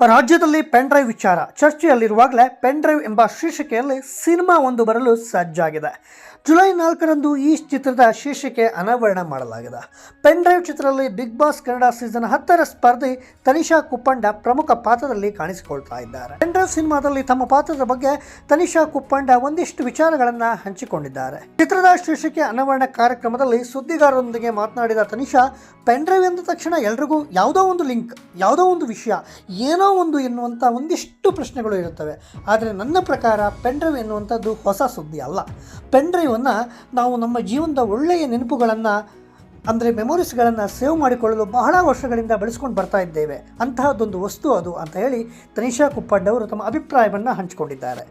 ರಾಜ್ಯದಲ್ಲಿ pen drive ವಿಚಾರ. ಚರ್ಚೆಯಲ್ಲಿರುವಾಗಲೇ pen drive ಎಂಬ ಶೀರ್ಷಿಕೆಯಲ್ಲಿ ಸಿನಿಮಾ ಒಂದು ಬರಲು ಸಜ್ಜಾಗಿದೆ. ಜುಲೈ ನಾಲ್ಕರಂದು ಈ ಚಿತ್ರದ ಶೀರ್ಷಿಕೆ ಅನಾವರಣ ಮಾಡಲಾಗಿದೆ. ಪೆನ್ ಡ್ರೈವ್ ಚಿತ್ರದಲ್ಲಿ ಬಿಗ್ ಬಾಸ್ ಕನ್ನಡ ಸೀಸನ್ ಹತ್ತರ ಸ್ಪರ್ಧಿ ತನಿಷಾ ಕುಪ್ಪಂಡ ಪ್ರಮುಖ ಪಾತ್ರದಲ್ಲಿ ಕಾಣಿಸಿಕೊಳ್ತಾ ಇದ್ದಾರೆ. ಪೆನ್ ಡ್ರೈವ್ ಸಿನಿಮಾದಲ್ಲಿ ತಮ್ಮ ಪಾತ್ರದ ಬಗ್ಗೆ ತನಿಷಾ ಕುಪ್ಪಂಡ ಒಂದಿಷ್ಟು ವಿಚಾರಗಳನ್ನು ಹಂಚಿಕೊಂಡಿದ್ದಾರೆ. ಚಿತ್ರದ ಶೀರ್ಷಿಕೆ ಅನಾವರಣ ಕಾರ್ಯಕ್ರಮದಲ್ಲಿ ಸುದ್ದಿಗಾರರೊಂದಿಗೆ ಮಾತನಾಡಿದ ತನಿಷಾ ಪೆನ್ ಡ್ರೈವ್ ಎಂದ ತಕ್ಷಣ ಎಲ್ರಿಗೂ ಯಾವುದೋ ಒಂದು ಲಿಂಕ್, ಯಾವುದೋ ಒಂದು ವಿಷಯ, ಏನೋ ಒಂದು ಎನ್ನುವಂಥ ಒಂದಿಷ್ಟು ಪ್ರಶ್ನೆಗಳು ಇರುತ್ತವೆ. ಆದರೆ ನನ್ನ ಪ್ರಕಾರ ಪೆನ್ ಡ್ರೈವ್ ಎನ್ನುವಂಥದ್ದು ಹೊಸ ಸುದ್ದಿ ಅಲ್ಲ. ಪೆನ್ ಡ್ರೈವನ್ನು ನಾವು ನಮ್ಮ ಜೀವನದ ಒಳ್ಳೆಯ ನೆನಪುಗಳನ್ನು, ಅಂದರೆ ಮೆಮೊರೀಸ್ಗಳನ್ನು ಸೇವ್ ಮಾಡಿಕೊಳ್ಳಲು ಬಹಳ ವರ್ಷಗಳಿಂದ ಬಳಸ್ಕೊಂಡು ಬರ್ತಾ ಇದ್ದೇವೆ. ಅಂತಹದ್ದೊಂದು ವಸ್ತು ಅದು ಅಂತ ಹೇಳಿ ತನಿಷಾ ಕುಪ್ಪಡ್ಡವರು ತಮ್ಮ ಅಭಿಪ್ರಾಯವನ್ನು ಹಂಚಿಕೊಂಡಿದ್ದಾರೆ.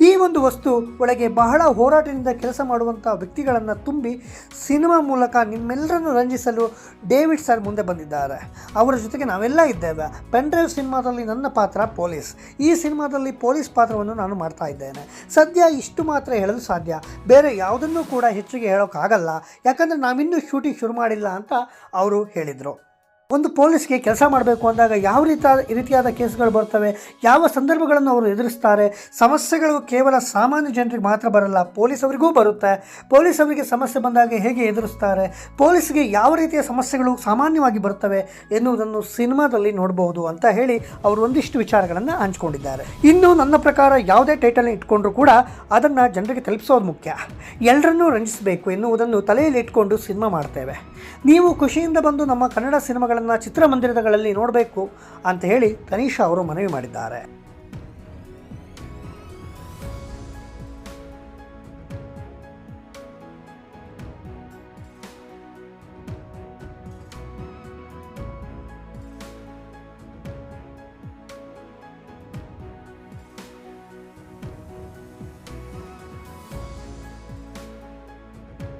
ಈ ಒಂದು ವಸ್ತು ಒಳಗೆ ಬಹಳ ಹೋರಾಟದಿಂದ ಕೆಲಸ ಮಾಡುವಂಥ ವ್ಯಕ್ತಿಗಳನ್ನು ತುಂಬಿ ಸಿನಿಮಾ ಮೂಲಕ ನಿಮ್ಮೆಲ್ಲರನ್ನು ರಂಜಿಸಲು ಡೇವಿಡ್ ಸರ್ ಮುಂದೆ ಬಂದಿದ್ದಾರೆ. ಅವರ ಜೊತೆಗೆ ನಾವೆಲ್ಲ ಇದ್ದೇವೆ. ಪೆನ್ಡ್ರೈವ್ ಸಿನಿಮಾದಲ್ಲಿ ನನ್ನ ಪಾತ್ರ ಪೊಲೀಸ್. ಈ ಸಿನಿಮಾದಲ್ಲಿ ಪೊಲೀಸ್ ಪಾತ್ರವನ್ನು ನಾನು ಮಾಡ್ತಾ ಇದ್ದೇನೆ. ಸದ್ಯ ಇಷ್ಟು ಮಾತ್ರ ಹೇಳಲು ಸಾಧ್ಯ. ಬೇರೆ ಯಾವುದನ್ನೂ ಕೂಡ ಹೆಚ್ಚಿಗೆ ಹೇಳೋಕ್ಕಾಗಲ್ಲ. ಯಾಕಂದರೆ ನಾವಿನ್ನೂ ಶೂಟಿಂಗ್ ಶುರು ಮಾಡಿಲ್ಲ ಅಂತ ಅವರು ಹೇಳಿದರು. ಒಂದು ಪೊಲೀಸ್ಗೆ ಕೆಲಸ ಮಾಡಬೇಕು ಅಂದಾಗ ಯಾವ ರೀತಿಯ ರೀತಿಯಾದ ಕೇಸ್ಗಳು ಬರ್ತವೆ? ಯಾವ ಸಂದರ್ಭಗಳನ್ನು ಅವರು ಎದುರಿಸ್ತಾರೆ? ಸಮಸ್ಯೆಗಳು ಕೇವಲ ಸಾಮಾನ್ಯ ಜನರಿಗೆ ಮಾತ್ರ ಬರಲ್ಲ ಪೊಲೀಸ್ ಅವರಿಗೂ ಬರುತ್ತೆ. ಪೊಲೀಸ್ ಅವರಿಗೆ ಸಮಸ್ಯೆ ಬಂದಾಗ ಹೇಗೆ ಎದುರಿಸ್ತಾರೆ? ಪೊಲೀಸ್ಗೆ ಯಾವ ರೀತಿಯ ಸಮಸ್ಯೆಗಳು ಸಾಮಾನ್ಯವಾಗಿ ಬರ್ತವೆ ಎನ್ನುವುದನ್ನು ಸಿನಿಮಾದಲ್ಲಿ ನೋಡಬಹುದು ಅಂತ ಹೇಳಿ ಅವರು ಒಂದಿಷ್ಟು ವಿಚಾರಗಳನ್ನು ಹಂಚಿಕೊಂಡಿದ್ದಾರೆ. ಇನ್ನು ನನ್ನ ಪ್ರಕಾರ ಯಾವುದೇ ಟೈಟಲ್ ಇಟ್ಕೊಂಡ್ರೂ ಕೂಡ ಅದನ್ನು ಜನರಿಗೆ ತಲುಪಿಸೋದು ಮುಖ್ಯ. ಎಲ್ಲರನ್ನೂ ರಂಜಿಸಬೇಕು ಎನ್ನುವುದನ್ನು ತಲೆಯಲ್ಲಿ ಇಟ್ಕೊಂಡು ಸಿನಿಮಾ ಮಾಡ್ತೇವೆ. ನೀವು ಖುಷಿಯಿಂದ ಬಂದು ನಮ್ಮ ಕನ್ನಡ ಸಿನಿಮಾಗಳನ್ನು ಚಿತ್ರಮಂದಿರಗಳಲ್ಲಿ ನೋಡಬೇಕು ಅಂತ ಹೇಳಿ ತನೀಶಾ ಅವರು ಮನವಿ ಮಾಡಿದ್ದಾರೆ.